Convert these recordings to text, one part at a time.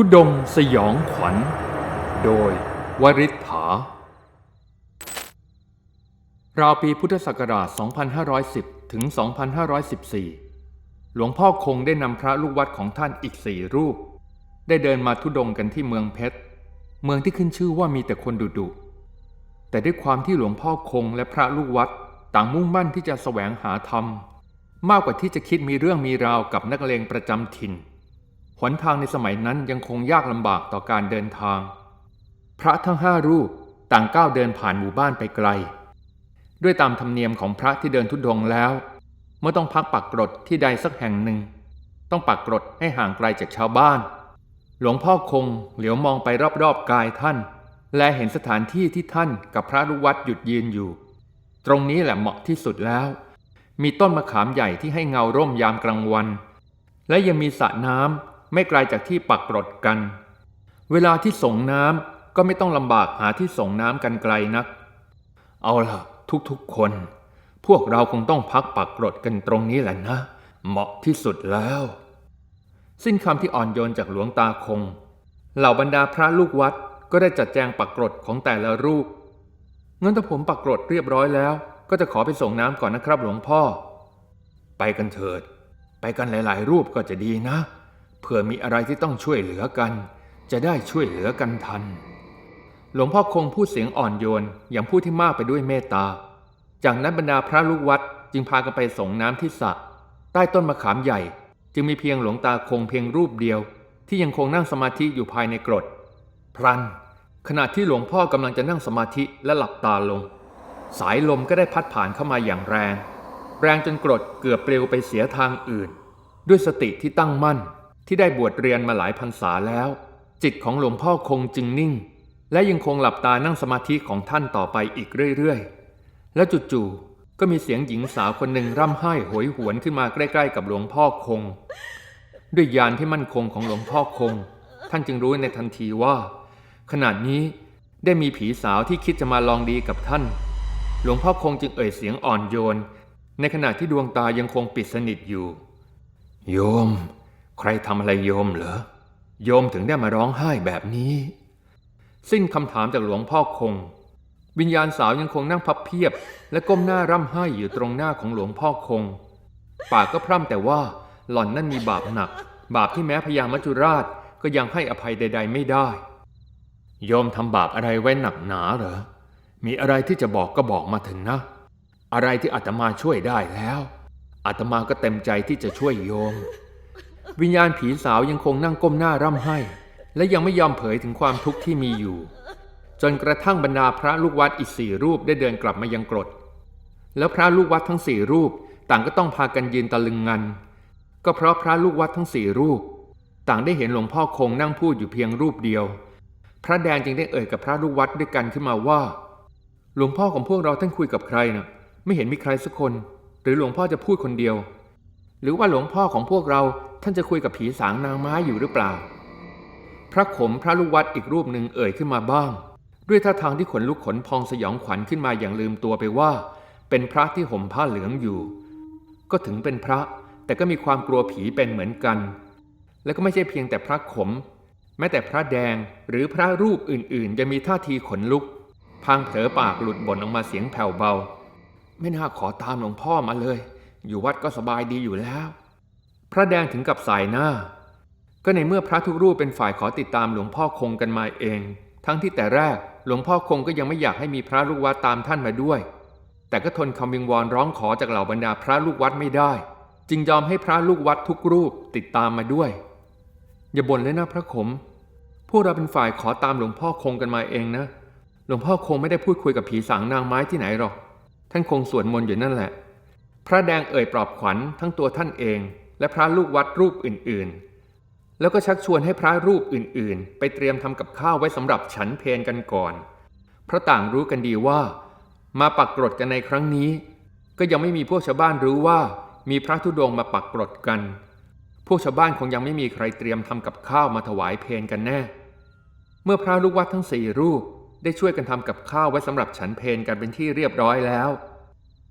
ทุดงสยองขวัญ โดยวริษฐาราวปีพุทธศักราช 2510 ถึง 2514 หลวงพ่อคงได้นำพระลูกวัดของท่านอีกสี่รูป ได้เดินมาทุดงกันที่เมืองเพชร เมืองที่ขึ้นชื่อว่ามีแต่คนดุดุ แต่ด้วยความที่หลวงพ่อคงและพระลูกวัดต่างมุ่งมั่นที่จะแสวงหาธรรม มากกว่าที่จะคิดมีเรื่องมีราวกับนักเลงประจำถิ่น หนทางในสมัยนั้นยังคงยากลำบากต่อการเดินทาง พระทั้งห้ารูปต่างก้าวเดินผ่านหมู่บ้านไปไกล ด้วยตามธรรมเนียมของพระที่เดินทุดงแล้ว เมื่อต้องพักปักกรดที่ใดสักแห่งหนึ่ง ต้องปักกรดให้ห่างไกลจากชาวบ้าน หลวงพ่อคงเหลียวมองไปรอบๆกายท่าน และเห็นสถานที่ที่ท่านกับพระลูกวัดหยุดยืนอยู่ ตรงนี้แหละเหมาะที่สุดแล้ว มีต้นมะขามใหญ่ที่ให้เงาร่มยามกลางวัน และยังมีสระน้ำ ไม่ไกลจากที่ปักกรดกัน เวลาที่ส่งน้ำก็ไม่ต้องลำบากหาที่ส่งน้ำกันไกลนัก เอาล่ะ ทุกๆคน พวกเราคงต้องพักปักกรดกันตรงนี้แหละนะ เหมาะที่สุดแล้ว สิ้นคำที่อ่อนโยนจากหลวงตาคง เหล่าบรรดาพระลูกวัดก็ได้จัดแจงปักกรดของแต่ละรูปงั้นถ้าผมปักกรดเรียบร้อยแล้ว ก็จะขอไปส่งน้ำก่อนนะครับหลวงพ่อ ไปกันเถิด ไปกันหลาย ๆ รูปก็จะดีนะ เผื่อมีอะไรที่ต้องช่วยเหลือกัน จะได้ช่วยเหลือกันทัน หลวงพ่อคงพูดเสียงอ่อนโยนอย่างผู้ที่มากไปด้วยเมตตา จากนั้นบรรดาพระลูกวัดจึงพากันไปส่งน้ำที่สระใต้ต้นมะขามใหญ่ จึงมีเพียงหลวงตาคงเพียงรูปเดียว ที่ยังคงนั่งสมาธิอยู่ภายในกรดพลัน ขณะที่หลวงพ่อกำลังจะนั่งสมาธิและหลับตาลง สายลมก็ได้พัดผ่านเข้ามาอย่างแรง แรงจนกรดเกือบเปลวไปเสียทางอื่น ด้วยสติที่ตั้งมั่น ที่ได้บวชเรียนมาหลายพรรษาแล้ว จิตของหลวงพ่อคงจึงนิ่ง และยังคงหลับตานั่งสมาธิของท่านต่อไปอีกเรื่อยๆ แล้วจู่ๆก็มีเสียงหญิงสาวคนหนึ่งร่ำไห้โหยหวนขึ้นมาใกล้ ๆ กับหลวงพ่อคง ด้วยญาณที่มั่นคงของหลวงพ่อคง ท่านจึงรู้ในทันทีว่า ขณะนี้ได้มีผีสาวที่คิดจะมาลองดีกับท่าน หลวงพ่อคงจึงเอ่ยเสียงอ่อนโยน ในขณะที่ดวงตายังคงปิดสนิทอยู่ โยม ใครทำอะไรโยมเหรอ โยมถึงได้มาร้องไห้แบบนี้ สิ้นคำถามจากหลวงพ่อคง วิญญาณสาวยังคงนั่งพับเพียบ และก้มหน้าร่ำไห้อยู่ตรงหน้าของหลวงพ่อคง ปากก็พร่ำแต่ว่าหล่อนนั่นมีบาปหนัก บาปที่แม้พญามัจจุราชก็ยังให้อภัยใด ๆ ไม่ได้ โยมทำบาปอะไรไว้หนักหนาเหรอ มีอะไรที่จะบอกก็บอกมาถึงนะ อะไรที่อาตมาช่วยได้แล้วอาตมาก็เต็มใจที่จะช่วยโยม วิญญาณผีสาวยังคงนั่งก้มหน้าร่ำไห้ และยังไม่ยอมเผยถึงความทุกข์ที่มีอยู่ จนกระทั่งบรรดาพระลูกวัดอีกสี่รูปได้เดินกลับมายังกรด แล้วพระลูกวัดทั้งสี่รูปต่างก็ต้องพากันยืนตะลึงงัน ก็เพราะพระลูกวัดทั้งสี่รูป ต่างได้เห็นหลวงพ่อคงนั่งพูดอยู่เพียงรูปเดียว พระแดงจึงได้เอ่ยกับพระลูกวัดด้วยกันขึ้นมาว่า หลวงพ่อของพวกเราท่านคุยกับใครนะ่ะ ไม่เห็นมีใครสักคน หรือหลวงพ่อจะพูดคนเดียว หรือว่าหลวงพ่อของพวกเรา ท่านจะคุยกับผีสางนางไม้อยู่หรือเปล่า พระขมพระลูกวัดอีกรูปหนึ่งเอ่ยขึ้นมาบ้าง ด้วยท่าทางที่ขนลุกขนพองสยองขวัญขึ้นมาอย่างลืมตัวไปว่า เป็นพระที่ห่มผ้าเหลืองอยู่ ก็ถึงเป็นพระแต่ก็มีความกลัวผีเป็นเหมือนกัน และก็ไม่ใช่เพียงแต่พระขม แม้แต่พระแดงหรือพระรูปอื่นๆยังมีท่าทีขนลุก พางเผลอปากหลุดบ่นออกมาเสียงแผ่วเบา ไม่น่าขอตามหลวงพ่อมาเลย อยู่วัดก็สบายดีอยู่แล้ว พระแดงถึงกับสายหน้า ก็ในเมื่อพระทุกรูปเป็นฝ่ายขอติดตามหลวงพ่อคงกันมาเอง ทั้งที่แต่แรกหลวงพ่อคงก็ยังไม่อยากให้มีพระลูกวัดตามท่านมาด้วย แต่ก็ทนคำวิงวอนร้องขอจากเหล่าบรรดาพระลูกวัดไม่ได้ จึงยอมให้พระลูกวัดทุกรูปติดตามมาด้วย อย่าบ่นเลยนะพระขมพวกเราเป็นฝ่ายขอตามหลวงพ่อคงกันมาเองนะ หลวงพ่อคงไม่ได้พูดคุยกับผีสางนางไม้ที่ไหนหรอก ท่านคงสวดมนต์อยู่นั่นแหละ พระแดงเอ่ยปลอบขวัญทั้งตัวท่านเอง และพระลูกวัดรูปอื่นๆ แล้วก็ชักชวนให้พระรูปอื่นๆ ไปเตรียมทำกับข้าวไว้สำหรับฉันเพลกันก่อน เพราะต่างรู้กันดีว่า มาปักกรดกันในครั้งนี้ ก็ยังไม่มีพวกชาวบ้านรู้ว่ามีพระธุดงค์มาปักกรดกัน พวกชาวบ้านคงยังไม่มีใครเตรียมทำกับข้าวมาถวายเพลกันแน่ เมื่อพระลูกวัดทั้งสี่รูปได้ช่วยกันทำกับข้าวไว้สำหรับฉันเพลกันเป็นที่เรียบร้อยแล้ว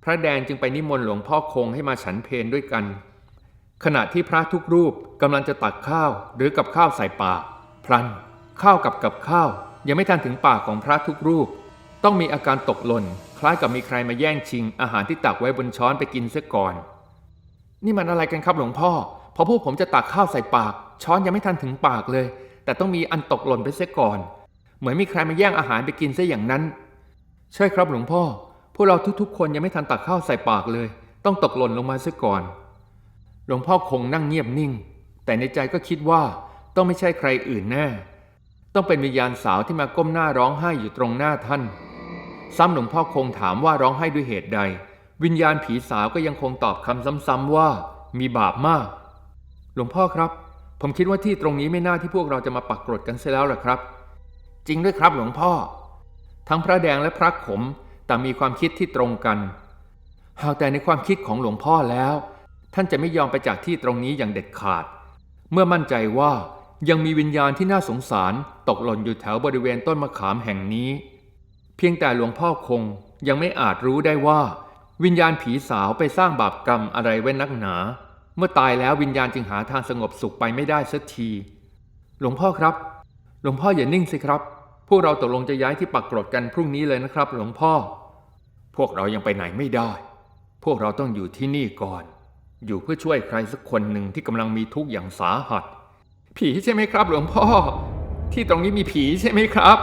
พระแดงจึงไปนิมนต์หลวงพ่อคงให้มาฉันเพลด้วยกัน ขณะที่พระทุกรูปกำลังจะตักข้าวหรือกับข้าวใส่ปากพลัน ข้าวกับกับข้าว ยังไม่ทันถึงปากของพระทุกรูป ต้องมีอาการตกหล่น คล้ายกับมีใครมาแย่งชิง อาหารที่ตักไว้บนช้อนไปกินเสียก่อน นี่มันอะไรกันครับหลวงพ่อ พอพวกผมจะตักข้าวใส่ปาก ช้อนยังไม่ทันถึงปากเลย แต่ต้องมีอันตกหล่นไปเสียก่อน เหมือนมีใครมาแย่งอาหารไปกินซะอย่างนั้น ใช่ครับหลวงพ่อ พวกเราทุกๆ คนยังไม่ทันตักข้าวใส่ปากเลย ต้องตกหล่นลงมาเสียก่อน หลวงพ่อคงนั่งเงียบนิ่ง แต่ในใจก็คิดว่าต้องไม่ใช่ใครอื่นแน่ ต้องเป็นวิญญาณสาวที่มาก้มหน้าร้องไห้อยู่ตรงหน้าท่าน ซ้ำหลวงพ่อคงถามว่าร้องไห้ด้วยเหตุใด วิญญาณผีสาวก็ยังคงตอบคำซ้ำๆว่ามีบาปมาก หลวงพ่อครับ ผมคิดว่าที่ตรงนี้ไม่น่าที่พวกเราจะมาปักกรดกันเสียแล้วล่ะครับ จริงด้วยครับหลวงพ่อ ทั้งพระแดงและพระขมต่างมีความคิดที่ตรงกัน หากแต่ในความคิดของหลวงพ่อแล้ว ท่านจะไม่ยอมไปจากที่ตรงนี้อย่างเด็ดขาด เมื่อมั่นใจว่ายังมีวิญญาณที่น่าสงสารตกหล่นอยู่แถวบริเวณต้นมะขามแห่งนี้ เพียงแต่หลวงพ่อคงยังไม่อาจรู้ได้ว่า วิญญาณผีสาวไปสร้างบาปกรรมอะไรไว้นักหนา เมื่อตายแล้ววิญญาณจึงหาทางสงบสุขไปไม่ได้สักที หลวงพ่อครับ หลวงพ่ออย่านิ่งสิครับ พวกเราตกลงจะย้ายที่ปักกรดกันพรุ่งนี้เลยนะครับ หลวงพ่อ พวกเรายังไปไหนไม่ได้ พวกเราต้องอยู่ที่นี่ก่อน อยู่เพื่อช่วยใครสักคนหนึ่งที่กำลังมีทุกข์อย่างสาหัส ผีใช่ไหมครับ หลวงพ่อ ที่ตรงนี้มีผีใช่ไหมครับ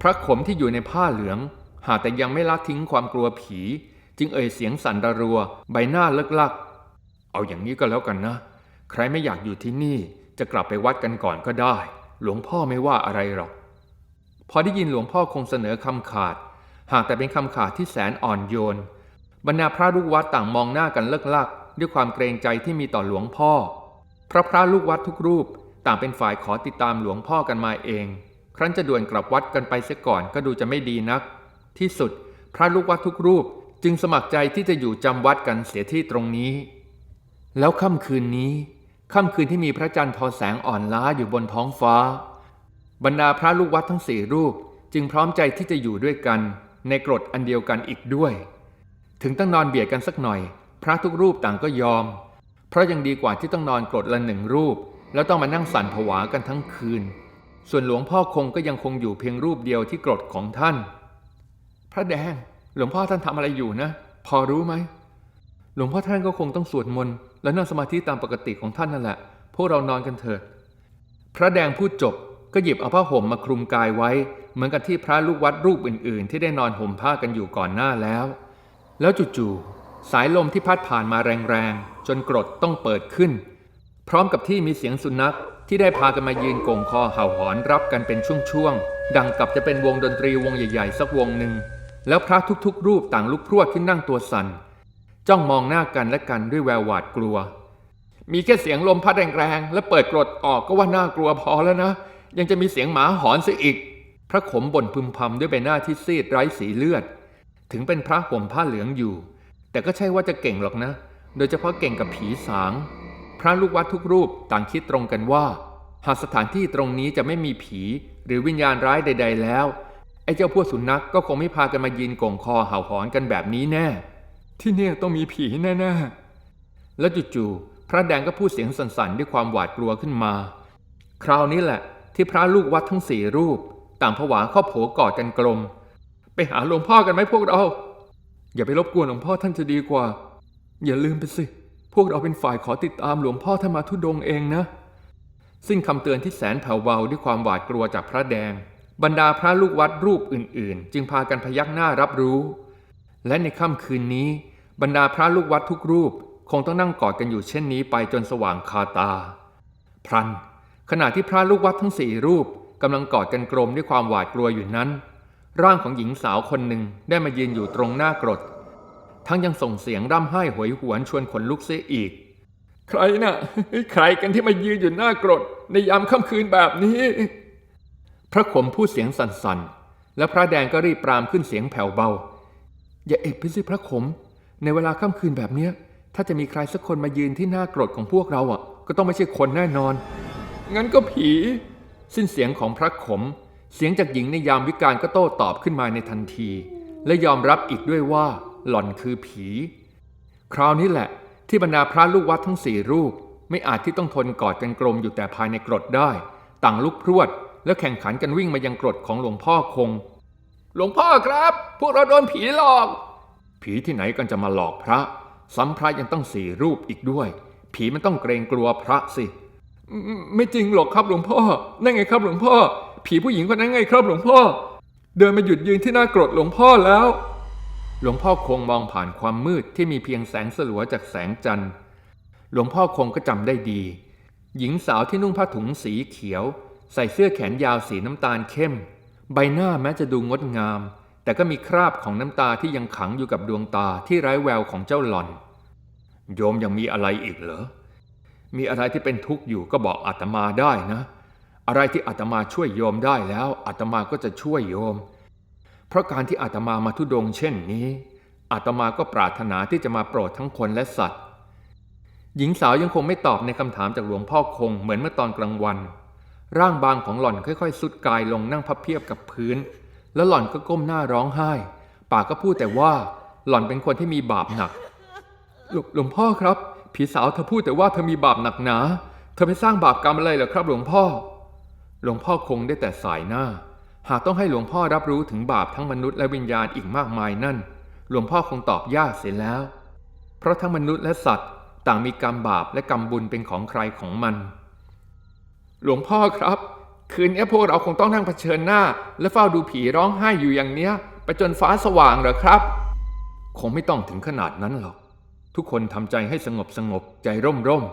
พระขมที่อยู่ในผ้าเหลือง หากแต่ยังไม่ละทิ้งความกลัวผี จึงเอ่ยเสียงสั่นระรัว ใบหน้าเลิกลัก เอาอย่างนี้ก็แล้วกันนะ ใครไม่อยากอยู่ที่นี่จะกลับไปวัดกันก่อนก็ได้ หลวงพ่อไม่ว่าอะไรหรอก พอได้ยินหลวงพ่อคงเสนอคำขาด หากแต่เป็นคำขาดที่แสนอ่อนโยน บรรดาพระลูกวัดต่างมองหน้ากันเลิกลัก ด้วยความเกรงใจที่มีต่อหลวงพ่อ พระพระลูกวัดทุกรูปต่างเป็นฝ่ายขอติดตามหลวงพ่อกันมาเอง ครั้นจะด่วนกลับวัดกันไปเสียก่อนก็ดูจะไม่ดีนัก ที่สุดพระลูกวัดทุกรูปจึงสมัครใจที่จะอยู่จำวัดกันเสียที่ตรงนี้ แล้วค่ำคืนนี้ค่ำคืนที่มีพระจันทร์ทอแสงอ่อนล้าอยู่บนท้องฟ้า บรรดาพระลูกวัดทั้งสี่รูปจึงพร้อมใจที่จะอยู่ด้วยกัน ในกรดอันเดียวกันอีกด้วย ถึงต้องนอนเบียดกันสักหน่อย พระทุกรูปต่างก็ยอม เพราะยังดีกว่าที่ต้องนอนกรดละหนึ่งรูป แล้วต้องมานั่งสั่นผวากันทั้งคืน ส่วนหลวงพ่อคงก็ยังคงอยู่เพียงรูปเดียวที่กรดของท่าน พระแดงหลวงพ่อท่านทำอะไรอยู่นะ พอรู้ไหมหลวงพ่อท่านก็คงต้องสวดมนต์และนั่งสมาธิตามปกติของท่านนั่นแหละ พวกเรานอนกันเถิด พระแดงพูดจบก็หยิบเอาผ้าห่มมาคลุมกายไว้ เหมือนกับที่พระลูกวัดรูปอื่น ๆ ที่ได้นอนห่มผ้ากันอยู่ก่อนหน้าแล้ว แล้วจู่ๆ สายลมที่พัดผ่านมาแรงๆ จนกรดต้องเปิดขึ้น พร้อมกับที่มีเสียงสุนัขที่ได้พากันมายืนโก่งคอเห่าหอนรับกันเป็นช่วงๆ ดังกับจะเป็นวงดนตรีวงใหญ่ๆ สักวงหนึ่ง แล้วพระทุกๆ รูปต่างลุกพรวดขึ้นนั่งตัวสั่น จ้องมองหน้ากันและกันด้วยแววหวาดกลัว มีแค่เสียงลมพัดแรงๆ และเปิดกรดออกก็ว่าน่ากลัวพอแล้วนะ ยังจะมีเสียงหมาหอนซะอีก พระขมบ่นพึมพำด้วยใบหน้าที่ซีดไร้สีเลือด ถึงเป็นพระห่มผ้าเหลืองอยู่ แต่ก็ใช่ว่าจะเก่งหรอกนะ โดยเฉพาะเก่งกับผีสาง พระลูกวัดทุกรูปต่างคิดตรงกันว่า หากสถานที่ตรงนี้จะไม่มีผี หรือวิญญาณร้ายใด ๆ แล้ว ไอ้เจ้าพวกสุนัขกก็คงไม่พากันมายืนก่งคอเห่าหอนกันแบบนี้แน่ ที่เนี่ยต้องมีผีแน่ๆ แล้วจู่ๆ พระแดงก็พูดเสียงสั่นๆ ด้วยความหวาดกลัวขึ้นมา คราวนี้แหละ ที่พระลูกวัดทั้งสี่รูป ต่างผวาเข้าโผกอดกันกลม ไปหาหลวงพ่อกันไหมพวกเรา อย่าไปรบกวนหลวงพ่อท่านจะดีกว่า อย่าลืมไปสิ พวกเราเป็นฝ่ายขอติดตามหลวงพ่อท่านมาทุดงเองนะ สิ้นคำเตือนที่แสนแผ่วเบาด้วยความหวาดกลัวจากพระแดง บรรดาพระลูกวัดรูปอื่น ๆ จึงพากันพยักหน้ารับรู้ และในค่ำคืนนี้ บรรดาพระลูกวัดทุกรูป คงต้องนั่งกอดกันอยู่เช่นนี้ไปจนสว่างคาตา พรันขณะที่พระลูกวัดทั้งสี่รูปกำลังกอดกันกลมด้วยความหวาดกลัวอยู่นั้น ร่างของหญิงสาวคนหนึ่งได้มายืนอยู่ตรงหน้ากรด ทั้งยังส่งเสียงร่ำไห้หวยหวนชวนขนลุกเสียอีก ใครนะ่ะ ใครกันที่มายืนอยู่หน้ากรด ในยามค่ำคืนแบบนี้ พระขมพูดเสียงสั่นๆ และพระแดงก็รีบปรามขึ้นเสียงแผ่วเบา อย่าเอกพิสิพระขม ในเวลาค่ำคืนแบบเนี้ย ถ้าจะมีใครสักคนมายืนที่หน้ากรดของพวกเราอะ ก็ต้องไม่ใช่คนแน่นอน งั้นก็ผี สิ้นเสียงของพระขม เสียงจากหญิงในยามวิกาลก็โต้ตอบขึ้นมาในทันที และยอมรับอีกด้วยว่า หล่อนคือผี คราวนี้แหละ ที่บรรดาพระลูกวัดทั้งสี่รูป ไม่อาจที่ต้องทนกอดกันกลมอยู่แต่ภายในกรดได้ ต่างลุกพรวด แล้วแข่งขันกันวิ่งมายังกรดของหลวงพ่อคง หลวงพ่อครับ พวกเราโดนผีหลอก ผีที่ไหนกันจะมาหลอกพระซ้ำพระยังต้องสี่รูปอีกด้วย ผีมันต้องเกรงกลัวพระสิ ไม่จริงหรอกครับหลวงพ่อนั่นไงครับหลวงพ่อ ผีผู้หญิงคนนั้นไงครับหลวงพ่อ เดินมาหยุดยืนที่หน้ากรดหลวงพ่อแล้ว หลวงพ่อคงมองผ่านความมืดที่มีเพียงแสงสลัวจากแสงจันทร์ หลวงพ่อคงก็จำได้ดี หญิงสาวที่นุ่งผ้าถุงสีเขียว ใส่เสื้อแขนยาวสีน้ำตาลเข้ม ใบหน้าแม้จะดูงดงาม แต่ก็มีคราบของน้ำตาที่ยังขังอยู่กับดวงตาที่ไร้แววของเจ้าหล่อน โยมยังมีอะไรอีกเหรอมีอะไรที่เป็นทุกข์อยู่ก็บอกอาตมาได้นะ อะไรที่อาตมาช่วยโยมได้แล้วอาตมาก็จะช่วยโยม เพราะการที่อาตมามาทุดงเช่นนี้อาตมาก็ปรารถนาที่จะมาโปรดทั้งคนและสัตว์ หญิงสาวยังคงไม่ตอบในคำถามจากหลวงพ่อคงเหมือนเมื่อตอนกลางวัน ร่างบางของหล่อนค่อยๆ สุดกายลงนั่งพับเพียบกับพื้น แล้วหล่อนก็ก้มหน้าร้องไห้ ปากก็พูดแต่ว่าหล่อนเป็นคนที่มีบาปหนัก หลวหลวงพ่อครับ ผีสาวเธอพูดแต่ว่าเธอมีบาปหนักหนา เธอไปสร้างบาปกรรมอะไรเหรอครับ หลวงพ่อ หลวงพ่อคงได้แต่สายหน้า หากต้องให้หลวงพ่อรับรู้ถึงบาปทั้งมนุษย์และวิญญาณอีกมากมายนั่น หลวงพ่อคงตอบยากเสียแล้ว เพราะทั้งมนุษย์และสัตว์ ต่างมีกรรมบาปและกรรมบุญเป็นของใครของมัน หลวงพ่อครับ คืนนี้พวกเราคงต้องนั่งเผชิญหน้า และเฝ้าดูผีร้องไห้อยู่อย่างเนี้ย ไปจนฟ้าสว่างเหรอครับ คงไม่ต้องถึงขนาดนั้นหรอก ทุกคนทำใจให้สงบสงบใจร่มร่ม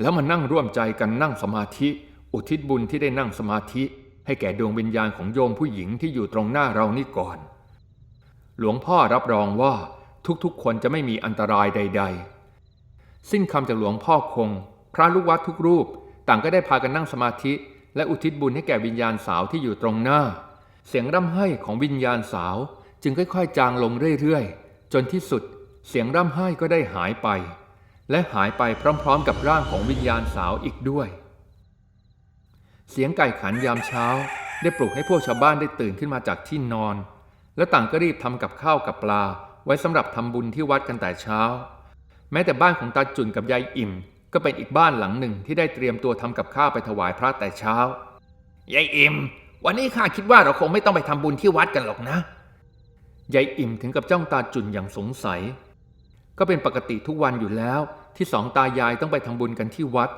แล้วมานั่งร่วมใจกันนั่งสมาธิ อุทิศบุญที่ได้นั่งสมาธิ ให้แก่ดวงวิญญาณของโยมผู้หญิงที่อยู่ตรงหน้าเรานี่ก่อน หลวงพ่อรับรองว่าทุกๆ คนจะไม่มีอันตรายใด ๆ สิ้นคำจากหลวงพ่อคง พระลูกวัดทุกรูป ต่างก็ได้พากันนั่งสมาธิ และอุทิศบุญให้แก่วิญญาณสาวที่อยู่ตรงหน้า เสียงร่ำไห้ของวิญญาณสาวจึงค่อย ๆ จางลงเรื่อยๆ จนที่สุดเสียงร่ำไห้ก็ได้หายไป และหายไปพร้อม ๆ กับร่างของวิญญาณสาวอีกด้วย เสียงไก่ขันยามเช้า ได้ปลุกให้พวกชาวบ้านได้ตื่นขึ้นมาจากที่นอน และต่างก็รีบทำกับข้าวกับปลา ไว้สำหรับทำบุญที่วัดกันแต่เช้า แม้แต่บ้านของตาจุนกับยายอิ่ม ก็เป็นอีกบ้านหลังหนึ่งที่ได้เตรียมตัวทำกับข้าวไปถวายพระแต่เช้ายายอิ่ม วันนี้ข้าคิดว่าเราคงไม่ต้องไปทำบุญที่วัดกันหรอกนะยายอิ่มถึงกับจ้องตาจุนอย่างสงสัย ก็เป็นปกติทุกวันอยู่แล้วที่สองตายายต้องไปทำบุญกันที่วัด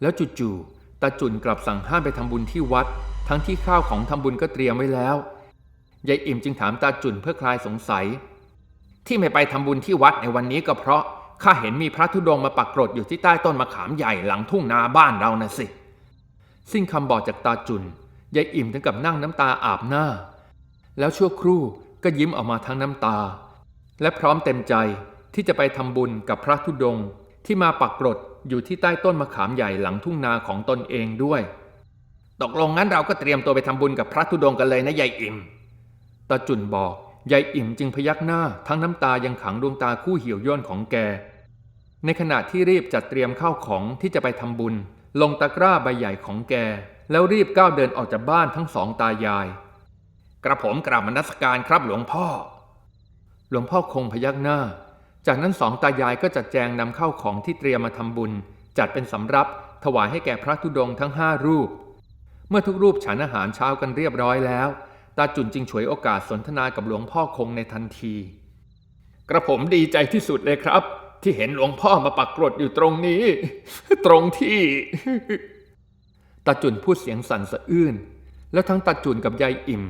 แล้วจู่ๆ ตาจุนกลับสั่งห้ามไปทำบุญที่วัด ทั้งที่ข้าวของทำบุญก็เตรียมไว้แล้วยายอิ่มจึงถามตาจุนเพื่อคลายสงสัย ที่ไม่ไปทำบุญที่วัดในวันนี้ก็เพราะข้าเห็นมีพระธุดงค์มาปักกรดอยู่ที่ใต้ต้นมะขามใหญ่หลังทุ่งนาบ้านเรานะสิ สิ้นคำบอกจากตาจุนยายอิ่มถึงกับนั่งน้ำตาอาบหน้า แล้วชั่วครู่ก็ยิ้มออกมาทั้งน้ำตา และพร้อมเต็มใจที่จะไปทำบุญกับพระธุดงค์ที่มาปักกรด อยู่ที่ใต้ต้นมะขามใหญ่หลังทุ่งนาของตนเองด้วย ตกลงงั้นเราก็เตรียมตัวไปทำบุญกับพระธุดงค์กันเลยนะยายอิ่มตาจุนบอกยายอิ่มจึงพยักหน้า ทั้งน้ำตายังขังดวงตาคู่เหี่ยวย่นของแก ในขณะที่รีบจัดเตรียมข้าวของที่จะไปทำบุญ ลงตะกร้าใบใหญ่ของแก แล้วรีบก้าวเดินออกจากบ้านทั้งสองตายาย กระผมกราบมนัสการครับหลวงพ่อ หลวงพ่อคงพยักหน้า จากนั้นสองตายายก็จัดแจงนำเข้าของที่เตรียมมาทำบุญ จัดเป็นสำรับถวายให้แก่พระธุดงค์ทั้งห้ารูป เมื่อทุกรูปฉันอาหารเช้ากันเรียบร้อยแล้ว ตาจุนจึงฉวยโอกาสสนทนากับหลวงพ่อคงในทันที กระผมดีใจที่สุดเลยครับ ที่เห็นหลวงพ่อมาปักกรดอยู่ตรงนี้ ตรงที่ตาจุนพูดเสียงสั่นสะอื้นแล้วทั้งตาจุนกับยายอิ่ม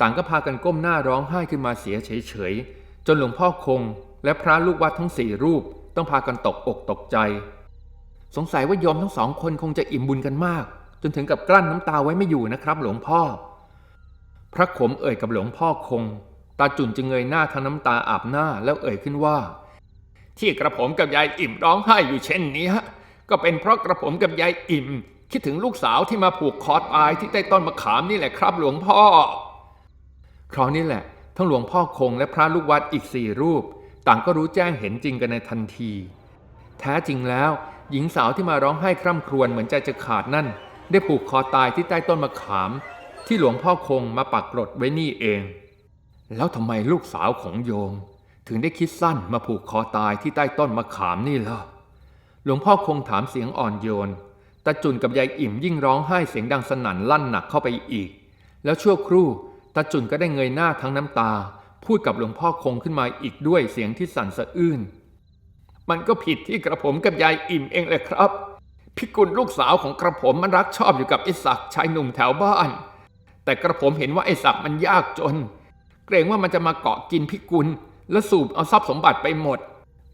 ต่างก็พากันก้มหน้าร้องไห้ขึ้นมาเสียเฉยๆจนหลวงพ่อคง และพระลูกวัดทั้งสี่รูปต้องพากันตกอกตกใจ สงสัยว่าโยมทั้งสองคนคงจะอิ่มบุญกันมาก จนถึงกับกลั้นน้ำตาไว้ไม่อยู่นะครับ หลวงพ่อ พระขมเอ่ยกับหลวงพ่อคง ตาจุนจึงเงยหน้าทั้งน้ำตาอาบหน้าแล้วเอ่ยขึ้นว่า ที่กระผมกับยายอิ่มร้องไห้อยู่เช่นนี้ก็เป็นเพราะกระผมกับยายอิ่ม คิดถึงลูกสาวที่มาผูกคอตายที่ใต้ต้นมะขามนี่แหละครับ หลวงพ่อ คราวนี้แหละ ทั้งหลวงพ่อคงและพระลูกวัดอีกสี่รูป ต่างก็รู้แจ้งเห็นจริงกันในทันที แท้จริงแล้วหญิงสาวที่มาร้องไห้คร่ำครวญเหมือนใจจะขาดนั่น ได้ผูกคอตายที่ใต้ต้นมะขาม ที่หลวงพ่อคงมาปักกรดไว้นี่เอง แล้วทำไมลูกสาวของโยม ถึงได้คิดสั้นมาผูกคอตายที่ใต้ต้นมะขามนี่ล่ะหลวงพ่อคงถามเสียงอ่อนโยนตาจุนกับยายอิ่มยิ่งร้องไห้เสียงดังสนั่นลั่นหนักเข้าไปอีก แล้วชั่วครู่ตาจุนก็ได้เงยหน้าทั้งน้ำตา พูดกับหลวงพ่อคงขึ้นมาอีกด้วยเสียงที่สั่นสะอื้น มันก็ผิดที่กระผมกับยายอิ่มเองเลยครับ พิกุลลูกสาวของกระผมมันรักชอบอยู่กับไอ้ศักด์ชายหนุ่มแถวบ้าน แต่กระผมเห็นว่าไอ้ศักด์มันยากจน เกรงว่ามันจะมาเกาะกินพิกุลและสูบเอาทรัพย์สมบัติไปหมด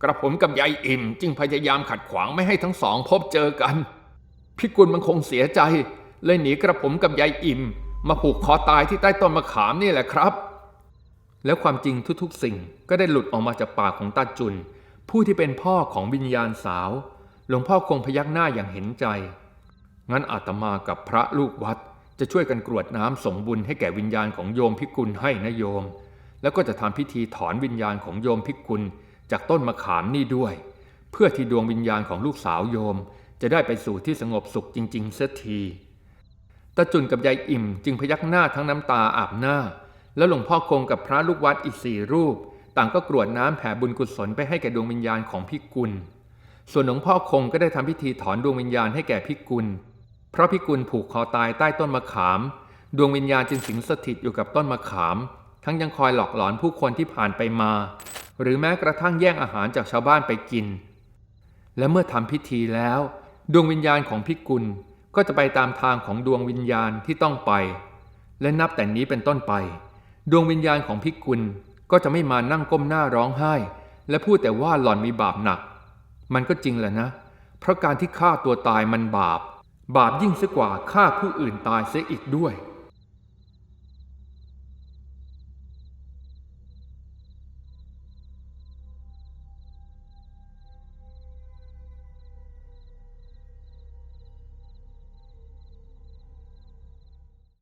กระผมกับยายอิ่ม จึงพยายามขัดขวางไม่ให้ทั้งสองพบเจอกัน พิกุลมันคงเสียใจเลยหนีกระผมกับยายอิ่ม มาผูกคอตายที่ใต้ต้นมะขามนี่แหละครับ แล้วความจริงทุกๆ สิ่งก็ได้หลุดออกมาจากปากของตาจุน ผู้ที่เป็นพ่อของวิญญาณสาว หลวงพ่อคงพยักหน้าอย่างเห็นใจ งั้นอาตมากับพระลูกวัดจะช่วยกันกรวดน้ำส่งบุญให้แก่วิญญาณของโยมพิกุลให้นะโยม แล้วก็จะทำพิธีถอนวิญญาณของโยมพิกุลจากต้นมะขามนี่ด้วย เพื่อที่ดวงวิญญาณของลูกสาวโยม จะได้ไปสู่ที่สงบสุขจริงๆเสียทีตาจุนกับยายอิ่มจึงพยักหน้าทั้งน้ำตาอาบหน้า แล้วหลวงพ่อคงกับพระลูกวัดอีกสี่รูป ต่างก็กรวดน้ำแผ่บุญกุศลไปให้แก่ดวงวิญญาณของพิกุล ส่วนหลวงพ่อคงก็ได้ทำพิธีถอนดวงวิญญาณให้แก่พิกุล เพราะพิกุลผูกคอตายใต้ต้นมะขาม ดวงวิญญาณจึงสิงสถิตอยู่กับต้นมะขาม ทั้งยังคอยหลอกหลอนผู้คนที่ผ่านไปมา หรือแม้กระทั่งแย่งอาหารจากชาวบ้านไปกิน และเมื่อทำพิธีแล้ว ดวงวิญญาณของพิกุลก็จะไปตามทางของดวงวิญญาณที่ต้องไป และนับแต่นี้เป็นต้นไป ดวงวิญญาณของพิกุลก็จะไม่มานั่งก้มหน้าร้องไห้ และพูดแต่ว่าหล่อนมีบาปหนัก มันก็จริงแหละนะ เพราะการที่ฆ่าตัวตายมันบาป บาปยิ่งเสียกว่าฆ่าผู้อื่นตายเสียอีกด้วย